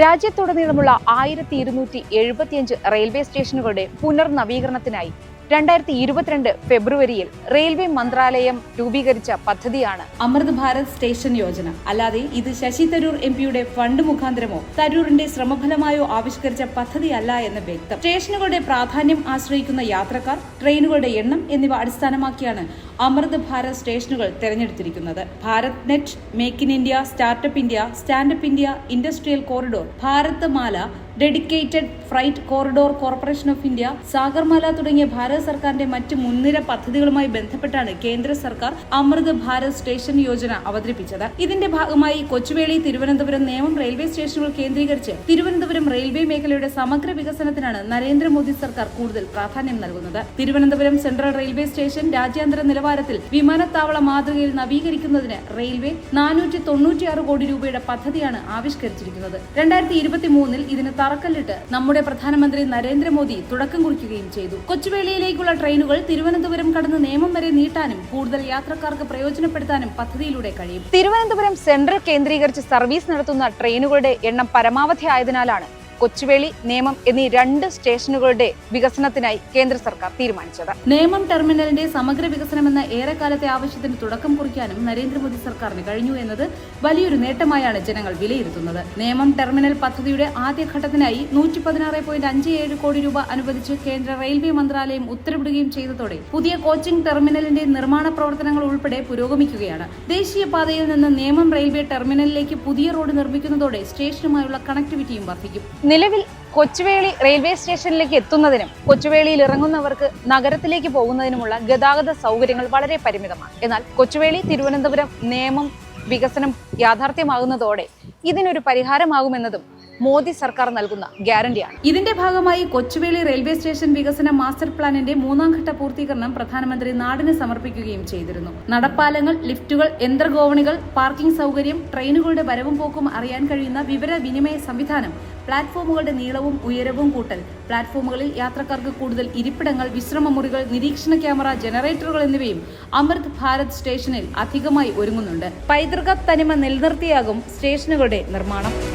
രാജ്യത്തുടനീളമുള്ള ആയിരത്തി ഇരുന്നൂറ്റി എഴുപത്തിയഞ്ച് റെയിൽവേ സ്റ്റേഷനുകളുടെ പുനർനവീകരണത്തിനായി രണ്ടായിരത്തി ഇരുപത്തിരണ്ട് ഫെബ്രുവരിയിൽ റെയിൽവേ മന്ത്രാലയം രൂപീകരിച്ച പദ്ധതിയാണ് അമൃത് ഭാരത് സ്റ്റേഷൻ യോജന. അല്ലാതെ ഇത് ശശി തരൂർ എം പിയുടെ ഫണ്ട് മുഖാന്തരമോ തരൂറിന്റെ ശ്രമഫലമായോ ആവിഷ്കരിച്ച പദ്ധതിയല്ല എന്ന് വ്യക്തം. സ്റ്റേഷനുകളുടെ പ്രാധാന്യം ആശ്രയിക്കുന്ന യാത്രക്കാർ ട്രെയിനുകളുടെ എണ്ണം എന്നിവ അടിസ്ഥാനമാക്കിയാണ് അമൃത് ഭാരത് സ്റ്റേഷനുകൾ തെരഞ്ഞെടുത്തിരിക്കുന്നത്. Bharat net make in India startup India standup India industrial corridor Bharat Mala dedicated freight corridor corporation of India Sagarmala തുടങ്ങിയ ഭാരത സർക്കാരിന്റെ മറ്റ് മുൻനിര പദ്ധതികളുമായി ബന്ധപ്പെട്ടാണ് കേന്ദ്ര സർക്കാർ അമൃത് ഭാരത് സ്റ്റേഷൻ യോജന അവതരിപ്പിച്ചത്. ഇതിന്റെ ഭാഗമായി കൊച്ചുവേളി തിരുവനന്തപുരം നേമം റെയിൽവേ സ്റ്റേഷനുകൾ കേന്ദ്രീകരിച്ച് തിരുവനന്തപുരം റെയിൽവേ മേഖലയുടെ സമഗ്ര വികസനത്തിനാണ് നരേന്ദ്രമോദി സർക്കാർ കൂടുതൽ പ്രാധാന്യം നൽകുന്നത്. തിരുവനന്തപുരം സെൻട്രൽ റെയിൽവേ സ്റ്റേഷൻ രാജ്യാന്തര നിലവാരത്തിൽ വിമാനത്താവള മാതൃകയിൽ നവീകരിക്കുന്നതിന് റെയിൽവേ നാനൂറ്റി തൊണ്ണൂറ്റിയാറ് കോടി രൂപയുടെ പദ്ധതിയാണ് ആവിഷ്കരിച്ചിരിക്കുന്നത്. രണ്ടായിരത്തി ഇരുപത്തി മൂന്നിൽ ഇതിന് തറക്കല്ലിട്ട് നമ്മുടെ പ്രധാനമന്ത്രി നരേന്ദ്രമോദി തുടക്കം കുറിക്കുകയും ചെയ്തു. കൊച്ചുവേളിയിലേക്കുള്ള ട്രെയിനുകൾ തിരുവനന്തപുരം കടന്ന് നിയമം വരെ നീട്ടാനും കൂടുതൽ യാത്രക്കാർക്ക് പ്രയോജനപ്പെടുത്താനും പദ്ധതിയിലൂടെ കഴിയും. തിരുവനന്തപുരം സെൻട്രൽ കേന്ദ്രീകരിച്ച് സർവീസ് നടത്തുന്ന ട്രെയിനുകളുടെ എണ്ണം പരമാവധി ആയതിനാലാണ് കൊച്ചുവേളി നേമം എന്നീ രണ്ട് സ്റ്റേഷനുകളുടെ വികസനത്തിനായി കേന്ദ്ര സർക്കാർ തീരുമാനിച്ചത്. നേമം ടെർമിനലിന്റെ സമഗ്ര വികസനമെന്ന ഏറെക്കാലത്തെ ആവശ്യത്തിന് തുടക്കം കുറിക്കാനും നരേന്ദ്രമോദി സർക്കാരിന് കഴിഞ്ഞു എന്നത് വലിയൊരു നേട്ടമായാണ് ജനങ്ങൾ വിലയിരുത്തുന്നത്. നേമം ടെർമിനൽ പദ്ധതിയുടെ ആദ്യഘട്ടത്തിനായി നൂറ്റി പതിനാറ് പോയിന്റ് അഞ്ച് ഏഴ് കോടി രൂപ അനുവദിച്ച് കേന്ദ്ര റെയിൽവേ മന്ത്രാലയം ഉത്തരവിടുകയും ചെയ്തതോടെ പുതിയ കോച്ചിംഗ് ടെർമിനലിന്റെ നിർമ്മാണ പ്രവർത്തനങ്ങൾ ഉൾപ്പെടെ പുരോഗമിക്കുകയാണ്. ദേശീയപാതയിൽ നിന്ന് നേമം റെയിൽവേ ടെർമിനലിലേക്ക് പുതിയ റോഡ് നിർമ്മിക്കുന്നതോടെ സ്റ്റേഷനുമായുള്ള കണക്ടിവിറ്റിയും വർദ്ധിക്കും. നിലവിൽ കൊച്ചുവേളി റെയിൽവേ സ്റ്റേഷനിലേക്ക് എത്തുന്നതിനും കൊച്ചുവേളിയിൽ ഇറങ്ങുന്നവർക്ക് നഗരത്തിലേക്ക് പോകുന്നതിനുമുള്ള ഗതാഗത സൗകര്യങ്ങൾ വളരെ പരിമിതമാണ്. എന്നാൽ കൊച്ചുവേളി തിരുവനന്തപുരം നിയമം വികസനം യാഥാർത്ഥ്യമാകുന്നതോടെ ഇതിനൊരു പരിഹാരമാകുമെന്നതും മോദി സർക്കാർ നൽകുന്ന ഗ്യാരണ്ടിയാണ്. ഇതിന്റെ ഭാഗമായി കൊച്ചുവേളി റെയിൽവേ സ്റ്റേഷൻ വികസന മാസ്റ്റർ പ്ലാനിന്റെ മൂന്നാം ഘട്ട പൂർത്തീകരണം പ്രധാനമന്ത്രി നാടിന് സമർപ്പിക്കുകയും ചെയ്തിരുന്നു. നടപ്പാലങ്ങൾ ലിഫ്റ്റുകൾ യന്ത്രഗോവണികൾ പാർക്കിംഗ് സൗകര്യം ട്രെയിനുകളുടെ വരവും പോക്കും അറിയാൻ കഴിയുന്ന വിവര വിനിമയ സംവിധാനം പ്ലാറ്റ്ഫോമുകളുടെ നീളവും ഉയരവും കൂട്ടൽ പ്ലാറ്റ്ഫോമുകളിൽ യാത്രക്കാർക്ക് കൂടുതൽ ഇരിപ്പിടങ്ങൾ വിശ്രമമുറികൾ നിരീക്ഷണ ക്യാമറ ജനറേറ്ററുകൾ എന്നിവയും അമൃത് ഭാരത് സ്റ്റേഷനിൽ അധികമായി ഒരുങ്ങുന്നുണ്ട്. പൈതൃക തനിമ നിലനിർത്തിയാകും സ്റ്റേഷനുകളുടെ നിർമ്മാണം.